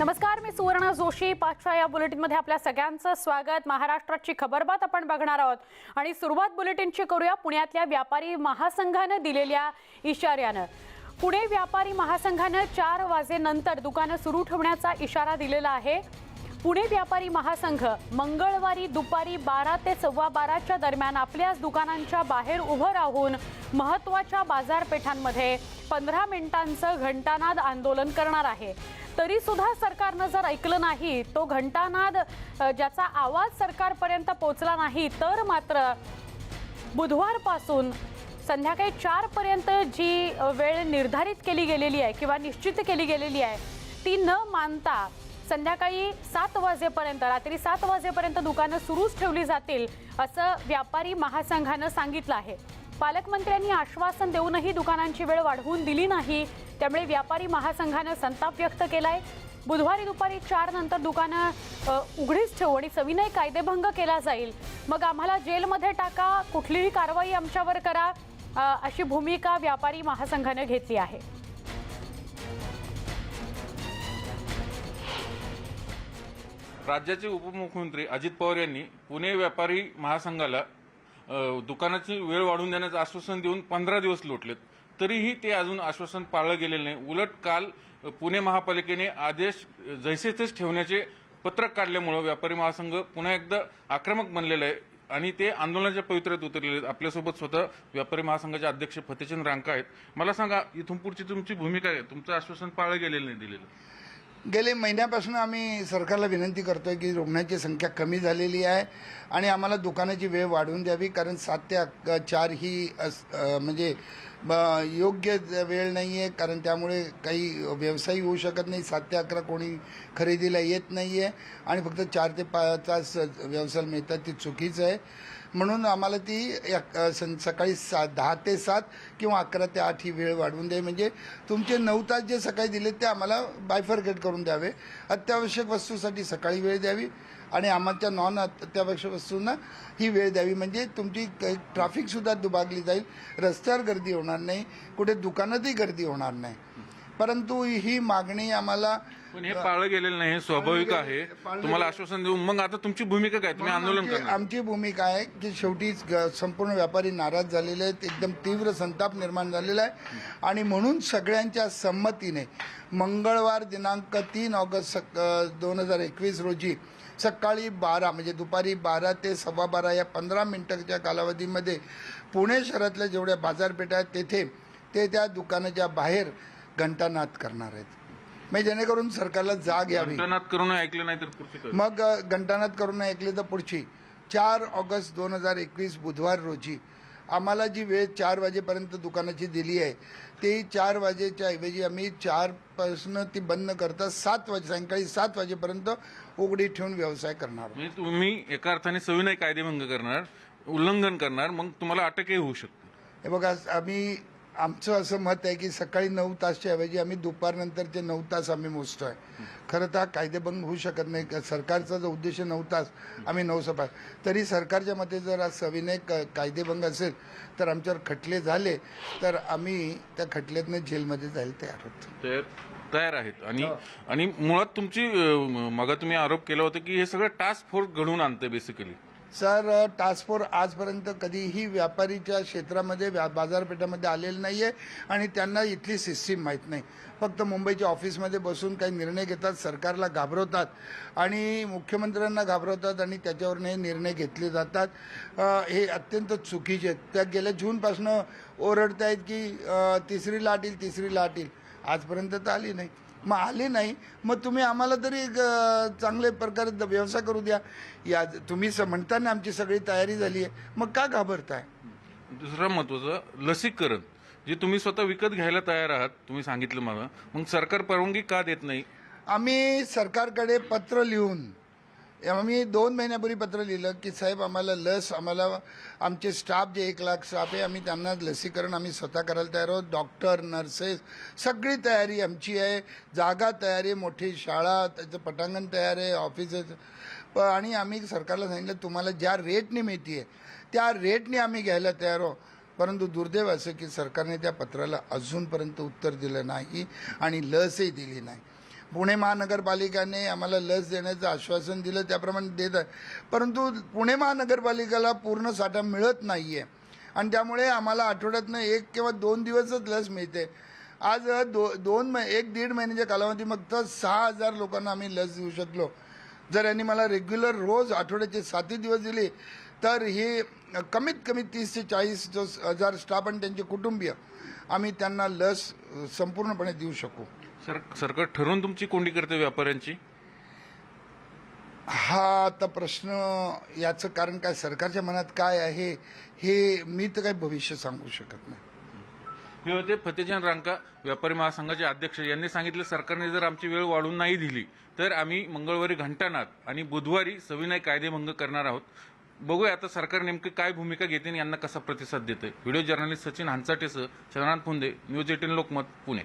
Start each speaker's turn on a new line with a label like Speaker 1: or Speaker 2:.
Speaker 1: नमस्कार मी सुवर्णा जोशी. पाचव्या या बुलेटिनमध्ये आपल्या सगळ्यांचं स्वागत. महाराष्ट्राची खबरबात आपण बघणार आहोत. आणि सुरुवात बुलेटिनची करूया. पुण्यातल्या व्यापारी महासंघानं दिलेल्या इशाऱ्यानं. पुणे व्यापारी महासंघानं चार वाजेनंतर दुकानं सुरू ठेवण्याचा इशारा दिलेला आहे. पुणे व्यापारी महासंघ मंगळवारी दुपारी बारा ते सव्वा बाराच्या दरम्यान आपल्याच दुकानांच्या बाहेर उभं राहून महत्त्वाच्या बाजारपेठांमध्ये पंधरा मिनिटांचं घंटानाद आंदोलन करणार आहे. तरी सुद्धा सरकारनं जर ऐकलं नाही तो घंटानाद ज्याचा आवाज सरकारपर्यंत पोचला नाही तर मात्र बुधवारपासून संध्याकाळी चारपर्यंत जी वेळ निर्धारित केली गेलेली आहे किंवा निश्चित केली गेलेली आहे ती न मानता संध्याकाळी सात वाजेपर्यंत रात्री सात वाजेपर्यंत दुकानं सुरूच ठेवली जातील असं व्यापारी महासंघानं सांगितलं आहे. पालकमंत्र्यांनी आश्वासन देऊनही दुकानांची वेळ वाढवून दिली नाही त्यामुळे व्यापारी महासंघानं संताप व्यक्त केलाय. बुधवारी दुपारी चार नंतर दुकानं उघडीच ठेवू आणि सविनय कायदेभंग केला जाईल. मग आम्हाला जेलमध्ये टाका कुठलीही कारवाई आमच्यावर करा अशी भूमिका व्यापारी महासंघानं घेतली आहे.
Speaker 2: राज्याचे उपमुख्यमंत्री अजित पवार यांनी पुणे व्यापारी महासंघाला दुकानाची वेळ वाढवून देण्याचं आश्वासन देऊन पंधरा दिवस लोटलेत. तरीही ते अजून आश्वासन पाळलं गेलेलं नाही. उलट काल पुणे महापालिकेने आदेश जैसे तेच ठेवण्याचे पत्रक काढल्यामुळं व्यापारी महासंघ पुन्हा एकदा आक्रमक बनलेलं आहे आणि ते आंदोलनाच्या पवित्र्यात उतरलेले आहेत. आपल्यासोबत स्वतः व्यापारी महासंघाचे अध्यक्ष फतेचंद रांका आहेत. मला सांगा इथून पुढची तुमची भूमिका आहे तुमचं आश्वासन पाळलं गेलेलं नाही दिलेलं.
Speaker 3: गेले महिन्यापासून आम्ही सरकारला विनंती करतोय की रुग्णांची संख्या कमी झालेली आहे आणि आम्हाला दुकानाची वेळ वाढवून द्यावी कारण सात ते चार ही अस- म्हणजे ब- योग्य वेळ नाही आहे कारण त्यामुळे काही व्यवसाय होऊ शकत नाही. सात ते अकरा कोणी खरेदीला येत नाही आहे आणि फक्त चार ते पाच तास व्यवसाय मिळतात ती चुकीचं आहे. म्हणून आम्हाला ती सं- सकाळी सात दहा ते सात किंवा अकरा ते आठ ही वेळ वाढवून द्यावी. म्हणजे तुमचे नऊ तास जे सकाळी दिले ते आम्हाला बायफरकेट करून द्यावे. अत्यावश्यक वस्तूसाठी सकाळी वेळ द्यावी आणि आम्हाच्या नॉन अत्यावश्यक वस्तूंना ही वेळ द्यावी. म्हणजे तुमची ट्रॅफिकसुद्धा दुभागली जाईल. रस्त्यावर गर्दी होणार नाही. कुठे दुकानातही गर्दी होणार नाही. परंतु ही मागणी आम्हाला
Speaker 2: पण हे पाळलं गेलेलं नाही हे स्वाभाविक आहे. तुम्हाला आश्वासन देऊन मग आता तुमची भूमिका काय? तुम्ही आंदोलन
Speaker 3: आमची-
Speaker 2: करणार.
Speaker 3: आमची भूमिका आहे की शेवटी ग- संपूर्ण व्यापारी नाराज झालेले आहेत एकदम तीव्र संताप निर्माण झालेला आहे. आणि म्हणून सगळ्यांच्या संमतीने मंगळवार दिनांक तीन ऑगस्ट सक दोन हजार एकवीस रोजी सकाळी बारा म्हणजे दुपारी बारा ते सव्वा बारा या पंधरा मिनिटाच्या कालावधीमध्ये पुणे शहरातल्या जेवढ्या बाजारपेठा आहेत तेथे ते त्या दुकानाच्या बाहेर घंटानाद करणार आहेत म्हणजे जेणेकरून सरकारला जाग यावी
Speaker 2: घंटानाद करून ऐकलं नाही तर पुढची?
Speaker 3: मग घंटानाद करून ऐकले तर पुढची चार ऑगस्ट दोन हजार एकवीस बुधवार रोजी आम्हाला जी वेळ चार वाजेपर्यंत दुकानाची दिली आहे ती चार वाजेच्या ऐवजी आम्ही चारपासून ती बंद करता सात वाजे सायंकाळी सात वाजेपर्यंत उघडी ठेवून व्यवसाय करणार.
Speaker 2: म्हणजे तुम्ही एका अर्थाने सविनय कायदेभंग करणार उल्लंघन करणार मग तुम्हाला अटकही होऊ शकते
Speaker 3: हे बघा आम्ही आमचं असं मत आहे की सकाळी नऊ तासच्या ऐवजी आम्ही दुपारनंतरचे नऊ तास आम्ही मोजतोय. खरं तर हा कायदेभंग होऊ शकत नाही. का- सरकारचा जो उद्देश नऊ तास आम्ही नऊ सभा तरी सरकारच्या मते जर आज सविनय क- कायदेभंग असेल तर आमच्यावर खटले झाले तर आम्ही त्या खटल्यातनं जेलमध्ये जायला तयार होतो.
Speaker 2: तयार आहेत. आणि आणि मुळात तुमची मग तुम्ही आरोप केला होता की हे सगळं टास्क फोर्स घडवून आणतं बेसिकली
Speaker 3: सर टास्क फोर्स आजपर्यंत कधीही व्यापारीच्या क्षेत्रामध्ये व्या बाजारपेठामध्ये आलेलं नाही आहे आणि त्यांना इथली सिस्टीम माहीत नाही. फक्त मुंबईच्या ऑफिसमध्ये बसून काही निर्णय घेतात सरकारला घाबरवतात आणि मुख्यमंत्र्यांना घाबरवतात आणि त्याच्यावरून हे निर्णय घेतले जातात. हे अत्यंत चुकीचे आहेत. त्या गेल्या जूनपासनं ओरडत आहेत की तिसरी लाट येईल तिसरी लाट येईल. आजपर्यंत तर आली नाही. मग आले नाही. मग तुम्ही आम्हाला तरी चांगल्या प्रकारे व्यवसाय करू द्या. या तुम्ही स- म्हणताना आमची सगळी तयारी झाली आहे मग का घाबरताय?
Speaker 2: दुसरं महत्वाचं लसीकरण. जे तुम्ही स्वतः विकत घ्यायला तयार आहात तुम्ही सांगितलं मला. मग सरकार परवानगी का देत नाही?
Speaker 3: आम्ही सरकारकडे पत्र लिहून आम्ही दोन महिन्यापूर्वी पत्र लिहिलं की साहेब आम्हाला लस आम्हाला आमचे स्टाफ जे एक लाख स्टाफ आहे आम्ही त्यांना लसीकरण आम्ही स्वतः करायला तयार आहोत. डॉक्टर नर्सेस सगळी तयारी आमची आहे. जागा तयार आहे मोठी शाळा त्याचं पटांगण तयार आहे ऑफिसेस. प आणि आम्ही सरकारला सांगितलं तुम्हाला ज्या रेटने मिळते आहे त्या रेटने आम्ही घ्यायला तयार आहोत. परंतु दुर्दैव असं की सरकारने त्या पत्राला अजूनपर्यंत उत्तर दिलं नाही आणि लसही दिली नाही. पुणे महानगरपालिकाने आम्हाला लस देण्याचं आश्वासन दिलं त्याप्रमाणे देत आहे. परंतु पुणे महानगरपालिकेला पूर्ण साठा मिळत नाही आहे आणि त्यामुळे आम्हाला आठवड्यातनं एक किंवा दोन दिवसच लस मिळते. आज दो दोन मह एक दीड महिन्याच्या कालावधी फक्त सहा हजार लोकांना आम्ही लस देऊ शकलो. जर यांनी मला रेग्युलर रोज आठवड्याचे सातही दिवस दिले तर हे कमीत कमी तीस ते चाळीस हजार स्टाफ आणि त्यांचे कुटुंबीय आम्ही त्यांना लस संपूर्णपणे देऊ शकू.
Speaker 2: सर सरकार ठरवून तुमची कोंडी करते व्यापाऱ्यांची?
Speaker 3: हा आता प्रश्न याचं कारण काय सरकारच्या मनात काय आहे हे मी तर काही भविष्य सांगू शकत नाही.
Speaker 2: हे होते फतेजान रांका व्यापारी महासंघाचे अध्यक्ष यांनी सांगितलं सरकारने जर आमची वेळ वाढून नाही दिली तर आम्ही मंगळवारी घंटानाथ आणि बुधवारी सविनय कायदेभंग करणार आहोत. बघूया आता सरकार नेमकी काय भूमिका घेते आणि यांना कसा प्रतिसाद देते व्हिडिओ जर्नलिस्ट सचिन हांचाटेसह चंद्रनाथ फुंदे न्यूज एटीन लोकमत पुणे.